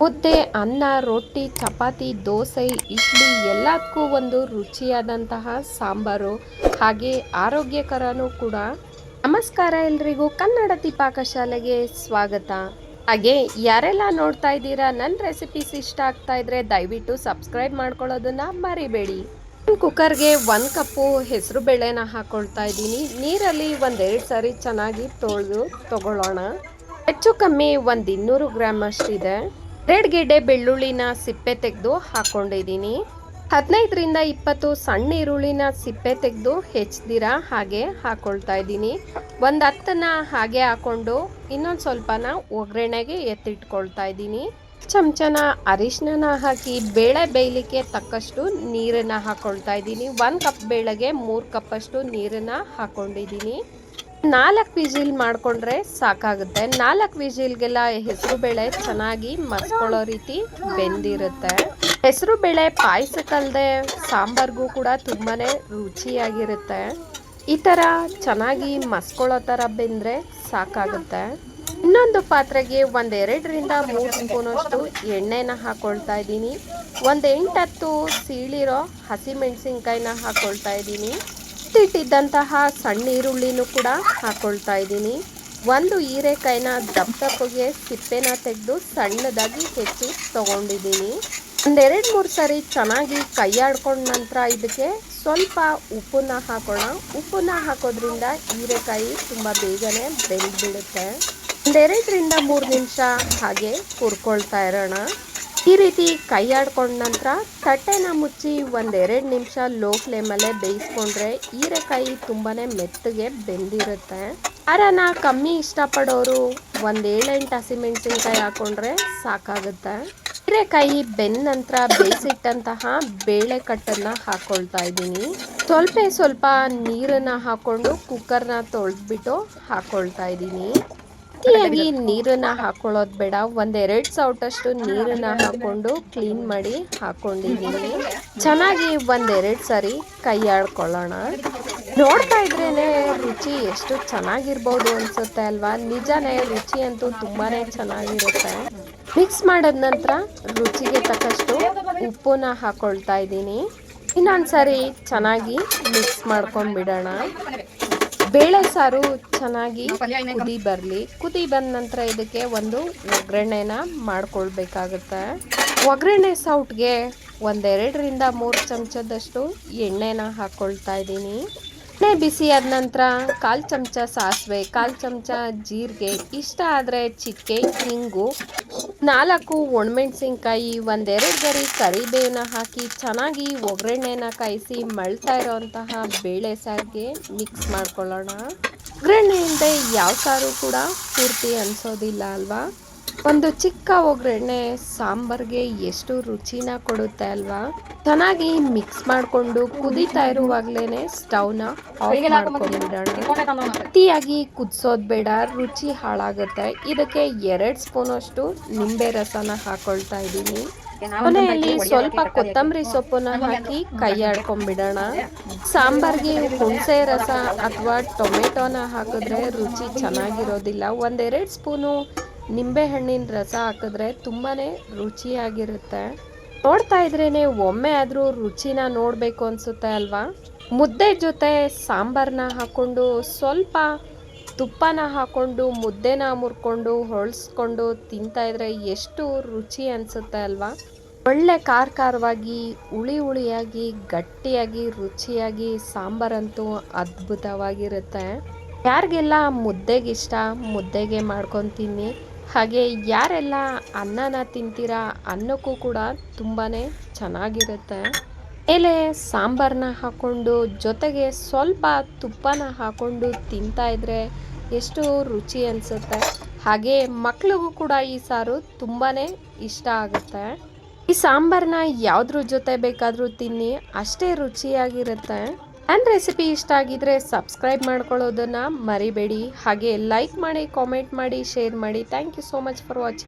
ಮುದ್ದೆ, ಅನ್ನ, ರೊಟ್ಟಿ, ಚಪಾತಿ, ದೋಸೆ, ಇಡ್ಲಿ ಎಲ್ಲದಕ್ಕೂ ಒಂದು ರುಚಿಯಾದಂತಹ ಸಾಂಬಾರು. ಹಾಗೆ ಆರೋಗ್ಯಕರನೂ ಕೂಡ. ನಮಸ್ಕಾರ ಎಲ್ರಿಗೂ. ಕನ್ನಡತಿ ಪಾಕಶಾಲೆಗೆ ಸ್ವಾಗತ. ಹಾಗೆ ಯಾರೆಲ್ಲ ನೋಡ್ತಾ ಇದ್ದೀರಾ ನನ್ನ ರೆಸಿಪೀಸ್ ಇಷ್ಟ ಆಗ್ತಾ ಇದ್ರೆ ದಯವಿಟ್ಟು ಸಬ್ಸ್ಕ್ರೈಬ್ ಮಾಡ್ಕೊಳ್ಳೋದನ್ನ ಮರಿಬೇಡಿ. ಕುಕ್ಕರ್ಗೆ ಒಂದು ಕಪ್ಪು ಹೆಸರು ಬೇಳೆನ ಹಾಕೊಳ್ತಾ ಇದ್ದೀನಿ. ನೀರಲ್ಲಿ ಒಂದೆರಡು ಸಾರಿ ಚೆನ್ನಾಗಿ ತೊಳೆದು ತಗೊಳ್ಳೋಣ. ಹೆಚ್ಚು ಕಮ್ಮಿ ಒಂದು ಇನ್ನೂರು ಗ್ರಾಮ್ ಅಷ್ಟಿದೆ ಎರಡು ಬೆಳ್ಳುಳ್ಳಿನ ಸಿಪ್ಪೆ ತೆಗೆದು ಹಾಕೊಂಡಿದ್ದೀನಿ. ಹದಿನೈದರಿಂದ ಇಪ್ಪತ್ತು ಸಣ್ಣ ಈರುಳ್ಳಿನ ಸಿಪ್ಪೆ ತೆಗೆದು ಹೆಚ್ಚದಿರ ಹಾಗೆ ಹಾಕೊಳ್ತಾ ಇದ್ದೀನಿ. ಒಂದು ಹತ್ತನ್ನ ಹಾಗೆ ಹಾಕೊಂಡು ಇನ್ನೊಂದು ಸ್ವಲ್ಪನ ಒಗ್ಗರಣೆಗೆ ಎತ್ತಿಟ್ಕೊಳ್ತಾ ಇದ್ದೀನಿ. ಚಮಚನ ಅರಿಶಿನ ಹಾಕಿ ಬೇಳೆ ಬೇಯಲಿಕ್ಕೆ ತಕ್ಕಷ್ಟು ನೀರನ್ನು ಹಾಕ್ಕೊಳ್ತಾ ಇದ್ದೀನಿ. ಒಂದು ಕಪ್ ಬೇಳೆಗೆ ಮೂರು ಕಪ್ಪಷ್ಟು ನೀರನ್ನು ಹಾಕೊಂಡಿದ್ದೀನಿ. ನಾಲ್ಕು ವಿಜಿಲ್ ಮಾಡಿಕೊಂಡ್ರೆ ಸಾಕಾಗುತ್ತೆ. ನಾಲ್ಕು ವಿಜಿಲ್ಗೆಲ್ಲ ಹೆಸರು ಬೇಳೆ ಚೆನ್ನಾಗಿ ಮಸ್ಕೊಳ್ಳೋ ರೀತಿ ಬೆಂದಿರುತ್ತೆ. ಹೆಸರು ಬೇಳೆ ಪಾಯಸಕ್ಕಲ್ದೆ ಸಾಂಬಾರ್ಗೂ ಕೂಡ ತುಂಬಾ ರುಚಿಯಾಗಿರುತ್ತೆ. ಈ ಥರ ಚೆನ್ನಾಗಿ ಮಸ್ಕೊಳ್ಳೋ ಥರ ಬೆಂದರೆ ಸಾಕಾಗುತ್ತೆ. ಇನ್ನೊಂದು ಪಾತ್ರೆಗೆ ಒಂದೆರಡರಿಂದ ಮೂರು ಸ್ಪೂನಷ್ಟು ಎಣ್ಣೆನ ಹಾಕ್ಕೊಳ್ತಾ ಇದ್ದೀನಿ. ಒಂದು ಎಂಟತ್ತು ಸೀಳಿರೋ ಹಸಿಮೆಣಸಿನ್ಕಾಯಿನ ಹಾಕ್ಕೊಳ್ತಾ ಇದ್ದೀನಿ. ಇಟ್ಟಿದ್ದಂತಹ ಸಣ್ಣ ಈರುಳ್ಳಿನೂ ಕೂಡ ಹಾಕ್ಕೊಳ್ತಾ ಇದ್ದೀನಿ. ಒಂದು ಹೀರೆಕಾಯಿನ ದಪ್ಪ ದಪ್ಪಗೆ ಸಿಪ್ಪೆನ ತೆಗೆದು ಸಣ್ಣದಾಗಿ ಹೆಚ್ಚಿ ತೊಗೊಂಡಿದ್ದೀನಿ. ಒಂದೆರಡು ಮೂರು ಸಾರಿ ಚೆನ್ನಾಗಿ ಕೈಯಾಡ್ಕೊಂಡ ನಂತರ ಇದಕ್ಕೆ ಸ್ವಲ್ಪ ಉಪ್ಪನ್ನ ಹಾಕೋಣ. ಉಪ್ಪನ್ನ ಹಾಕೋದ್ರಿಂದ ಹೀರೆಕಾಯಿ ತುಂಬ ಬೇಗನೆ ಬೆಂದು ಬಿಡುತ್ತೆ ಒಂದೆರಡರಿಂದ ಮೂರು ನಿಮಿಷ ಹಾಗೆ ಕುರ್ಕೊಳ್ತಾ ಇರೋಣ. ಈ ರೀತಿ ಕೈ ಆಡ್ಕೊಂಡ ನಂತರ ತಟ್ಟೆನ ಮುಚ್ಚಿ ಒಂದೆರಡು ನಿಮಿಷ ಲೋ ಫ್ಲೇಮಲ್ಲೇ ಬೇಯಿಸ್ಕೊಂಡ್ರೆ ಹೀರೆಕಾಯಿ ತುಂಬಾ ಮೆತ್ತಗೆ ಬೆಂದಿರುತ್ತೆ. ಅರನ ಕಮ್ಮಿ ಇಷ್ಟಪಡೋರು ಒಂದು ಏಳೆಂಟು ಹಸಿಮೆಣಸಿನ್ಕಾಯಿ ಹಾಕೊಂಡ್ರೆ ಸಾಕಾಗುತ್ತೆ. ಹೀರೆಕಾಯಿ ಬೆಂದ ನಂತರ ಬೇಯಿಸಿಟ್ಟಂತಹ ಬೇಳೆ ಕಟ್ಟನ್ನು ಹಾಕೊಳ್ತಾ ಇದ್ದೀನಿ. ಸ್ವಲ್ಪ ಸ್ವಲ್ಪ ನೀರನ್ನು ಹಾಕೊಂಡು ಕುಕ್ಕರ್ನ ತೊಳೆದ್ಬಿಟ್ಟು ಹಾಕೊಳ್ತಾ ಇದ್ದೀನಿ. ಅತಿಯಾಗಿ ನೀರನ್ನ ಹಾಕೊಳ್ಳೋದು ಬೇಡ. ಒಂದೆರಡು ಸೌಟಷ್ಟು ನೀರನ್ನ ಹಾಕೊಂಡು ಕ್ಲೀನ್ ಮಾಡಿ ಹಾಕೊಂಡಿದ್ದೀನಿ. ಚೆನ್ನಾಗಿ ಒಂದೆರಡು ಸಾರಿ ಕೈ ಆಡ್ಕೊಳ್ಳೋಣ ನೋಡ್ತಾ ಇದ್ರೇನೆ ರುಚಿ ಎಷ್ಟು ಚೆನ್ನಾಗಿರ್ಬೋದು ಅನ್ಸುತ್ತೆ ಅಲ್ವಾ? ನಿಜನೇ ರುಚಿ ಅಂತೂ ತುಂಬಾನೇ ಚೆನ್ನಾಗಿರುತ್ತೆ. ಮಿಕ್ಸ್ ಮಾಡಿದ ನಂತರ ರುಚಿಗೆ ತಕ್ಕಷ್ಟು ಉಪ್ಪನ್ನ ಹಾಕೊಳ್ತಾ ಇದ್ದೀನಿ. ಇನ್ನೊಂದ್ಸರಿ ಚೆನ್ನಾಗಿ ಮಿಕ್ಸ್ ಮಾಡ್ಕೊಂಡ್ಬಿಡೋಣ. ಬೇಳೆ ಸಾರು ಚೆನ್ನಾಗಿ ಕುದಿ ಬರಲಿ. ಕುದಿ ಬಂದ ನಂತರ ಇದಕ್ಕೆ ಒಂದು ಒಗ್ಗರಣೆನ ಮಾಡ್ಕೊಳ್ಬೇಕಾಗುತ್ತೆ. ಒಗ್ಗರಣೆ ಸೌಟ್ಗೆ ಒಂದೆರಡರಿಂದ ಮೂರು ಚಮಚದಷ್ಟು ಎಣ್ಣೆನ ಹಾಕ್ಕೊಳ್ತಾ ಇದ್ದೀನಿ. ಬಿಸಿ ಆದ ನಂತರ ಕಾಲು ಚಮಚ ಸಾಸಿವೆ, ಕಾಲು ಚಮಚ ಜೀರಿಗೆ, ಇಷ್ಟ ಆದರೆ ಚಿಕ್ಕೆ, ಹಿಂಗು, ನಾಲ್ಕು ಒಣಮೆಣಸಿನ್ಕಾಯಿ, ಒಂದೆರಡು ಗರಿ ಕರಿಬೇವನ್ನ ಹಾಕಿ ಚೆನ್ನಾಗಿ ಒಗ್ಗರಣೆನ ಕಾಯಿಸಿ ಮಳ್ತಾ ಇರೋವಂತಹ ಬೇಳೆ ಸಾರಿಗೆ ಮಿಕ್ಸ್ ಮಾಡ್ಕೊಳ್ಳೋಣ. ಒಗ್ಗರಣೆ ಇಲ್ಲದೆ ಯಾವ ಸಾರು ಕೂಡ ಪೂರ್ತಿ ಅನಿಸೋದಿಲ್ಲ ಅಲ್ವಾ? ಒಂದು ಚಿಕ್ಕ ಒಗ್ಗರಣೆ ಸಾಂಬಾರ್ಗೆ ಎಷ್ಟು ರುಚಿನ ಕೊಡುತ್ತೆ ಅಲ್ವಾ? ಚೆನ್ನಾಗಿ ಮಿಕ್ಸ್ ಮಾಡಿಕೊಂಡು ಕುದೀತಾ ಇರುವಾಗ್ಲೇನೆ ಸ್ಟವ್ನ ಆಫ್ ಮಾಡ್ಕೊಂಡ್ಬಿಡೋಣ ಅತಿಯಾಗಿ ಕುದಿಸೋದು ಬೇಡ ರುಚಿ ಹಾಳಾಗುತ್ತೆ. ಇದಕ್ಕೆ ಎರಡು ಸ್ಪೂನ್ ಅಷ್ಟು ನಿಂಬೆ ರಸನ ಹಾಕೊಳ್ತಾ ಇದ್ದೀನಿ. ಮನೆಯಲ್ಲಿ ಸ್ವಲ್ಪ ಕೊತ್ತಂಬರಿ ಸೊಪ್ಪನ್ನ ಹಾಕಿ ಕೈ ಆಡ್ಕೊಂಡ್ಬಿಡೋಣ ಸಾಂಬಾರ್ಗೆ ಹುಣಸೆ ರಸ ಅಥವಾ ಟೊಮೆಟೊನ ಹಾಕಿದ್ರೆ ರುಚಿ ಚೆನ್ನಾಗಿರೋದಿಲ್ಲ. ಒಂದೆರಡು ಸ್ಪೂನು ನಿಂಬೆ ಹಣ್ಣಿನ ರಸ ಹಾಕಿದ್ರೆ ತುಂಬಾ ರುಚಿಯಾಗಿರುತ್ತೆ. ನೋಡ್ತಾ ಇದ್ರೇ ಒಮ್ಮೆ ಆದರೂ ರುಚಿನ ನೋಡಬೇಕು ಅನಿಸುತ್ತೆ ಅಲ್ವಾ? ಮುದ್ದೆ ಜೊತೆ ಸಾಂಬಾರನ್ನ ಹಾಕ್ಕೊಂಡು ಸ್ವಲ್ಪ ತುಪ್ಪನ ಹಾಕ್ಕೊಂಡು ಮುದ್ದೆನ ಮುರ್ಕೊಂಡು ಹೊಳ್ಸ್ಕೊಂಡು ತಿಂತಾ ಇದ್ರೆ ಎಷ್ಟು ರುಚಿ ಅನಿಸುತ್ತೆ ಅಲ್ವಾ? ಒಳ್ಳೆ ಖಾರ ಖಾರವಾಗಿ ಹುಳಿ ಹುಳಿಯಾಗಿ, ಗಟ್ಟಿಯಾಗಿ, ರುಚಿಯಾಗಿ ಸಾಂಬಾರಂತೂ ಅದ್ಭುತವಾಗಿರುತ್ತೆ. ಯಾರಿಗೆಲ್ಲ ಮುದ್ದೆಗಿಷ್ಟ, ಮುದ್ದೆಗೆ ಮಾಡ್ಕೊತೀನಿ ಹಾಗೆ ಯಾರೆಲ್ಲ ಅನ್ನನ ತಿಂತೀರಾ ಅನ್ನಕ್ಕೂ ಕೂಡ ತುಂಬಾ ಚೆನ್ನಾಗಿರುತ್ತೆ. ಎಲೆ ಸಾಂಬಾರನ್ನ ಹಾಕ್ಕೊಂಡು ಜೊತೆಗೆ ಸ್ವಲ್ಪ ತುಪ್ಪನ ಹಾಕ್ಕೊಂಡು ತಿಂತಾ ಇದ್ರೆ ಎಷ್ಟು ರುಚಿ ಅನಿಸುತ್ತೆ. ಹಾಗೆ ಮಕ್ಳಿಗೂ ಕೂಡ ಈ ಸಾರು ತುಂಬಾ ಇಷ್ಟ ಆಗುತ್ತೆ. ಈ ಸಾಂಬಾರನ್ನ ಯಾವುದ್ರ ಜೊತೆ ಬೇಕಾದರೂ ತಿನ್ನಿ, ಅಷ್ಟೇ ರುಚಿಯಾಗಿರುತ್ತೆ. ನನ್ನ ರೆಸಿಪಿ ಇಷ್ಟ ಆಗಿದ್ರೆ ಸಬ್ಸ್ಕ್ರೈಬ್ ಮಾಡ್ಕೊಳ್ಳೋದನ್ನು ಮರಿಬೇಡಿ. ಹಾಗೆ ಲೈಕ್ ಮಾಡಿ ಕಾಮೆಂಟ್ ಮಾಡಿ ಶೇರ್ ಮಾಡಿ. Thank you so much for watching